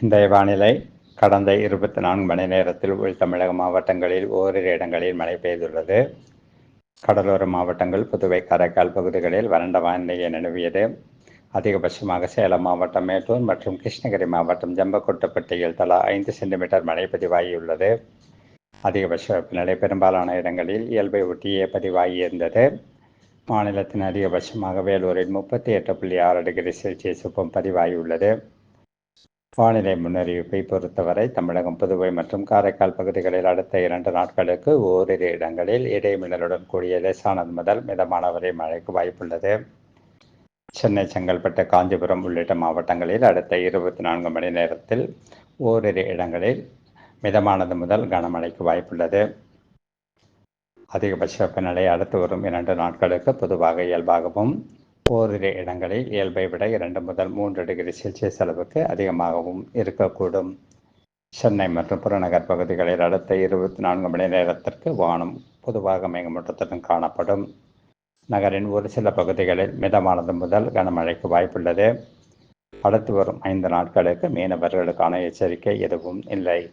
இன்றைய வானிலை கடந்த இருபத்தி நான்கு மணி நேரத்தில் உள் தமிழக மாவட்டங்களில் ஓரிரு இடங்களில் மழை பெய்துள்ளது. கடலோர மாவட்டங்கள் புதுவை காரைக்கால் பகுதிகளில் வறண்ட வானிலையை நிலவியது. அதிகபட்சமாக சேலம் மாவட்டம் மேட்டூர் மற்றும் கிருஷ்ணகிரி மாவட்டம் ஜம்பக்கொட்டப்பட்டியில் தலா ஐந்து சென்டிமீட்டர் மழை பதிவாகியுள்ளது. அதிகபட்ச வெப்பநிலை பெரும்பாலான இடங்களில் இயல்பை ஒட்டியே பதிவாகியிருந்தது. மாநிலத்தின் அதிகபட்சமாக வேலூரில் முப்பத்தி எட்டு புள்ளி ஆறு டிகிரி செல்சியஸ் வெப்பம் பதிவாகியுள்ளது. வானிலை முன்னறிவிப்பை பொறுத்தவரை தமிழகம் புதுவை மற்றும் காரைக்கால் பகுதிகளில் அடுத்த இரண்டு நாட்களுக்கு ஓரிரு இடங்களில் இடைமின்னலுடன் கூடிய லேசானது முதல் மிதமான வரை மழைக்கு வாய்ப்புள்ளது. சென்னை செங்கல்பட்டு காஞ்சிபுரம் உள்ளிட்ட மாவட்டங்களில் அடுத்த இருபத்தி நான்கு மணி நேரத்தில் ஓரிரு இடங்களில் மிதமானது முதல் கனமழைக்கு வாய்ப்புள்ளது. அதிகபட்ச வெப்பநிலை அடுத்து வரும் இரண்டு நாட்களுக்கு பொதுவாக இயல்பாகவும் ஓரிரு இடங்களில் இயல்பை விட இரண்டு முதல் மூன்று டிகிரி செல்சியஸ் அளவுக்கு அதிகமாகவும் இருக்கக்கூடும். சென்னை மற்றும் புறநகர் பகுதிகளில் அடுத்த இருபத்தி நான்கு மணி நேரத்திற்கு வானம் பொதுவாக மேகமூட்டத்துடன் காணப்படும். நகரின் ஒரு சில பகுதிகளில் மிதமானது முதல் கனமழைக்கு வாய்ப்புள்ளது. அடுத்து வரும் ஐந்து நாட்களுக்கு மீனவர்களுக்கான எச்சரிக்கை எதுவும் இல்லை.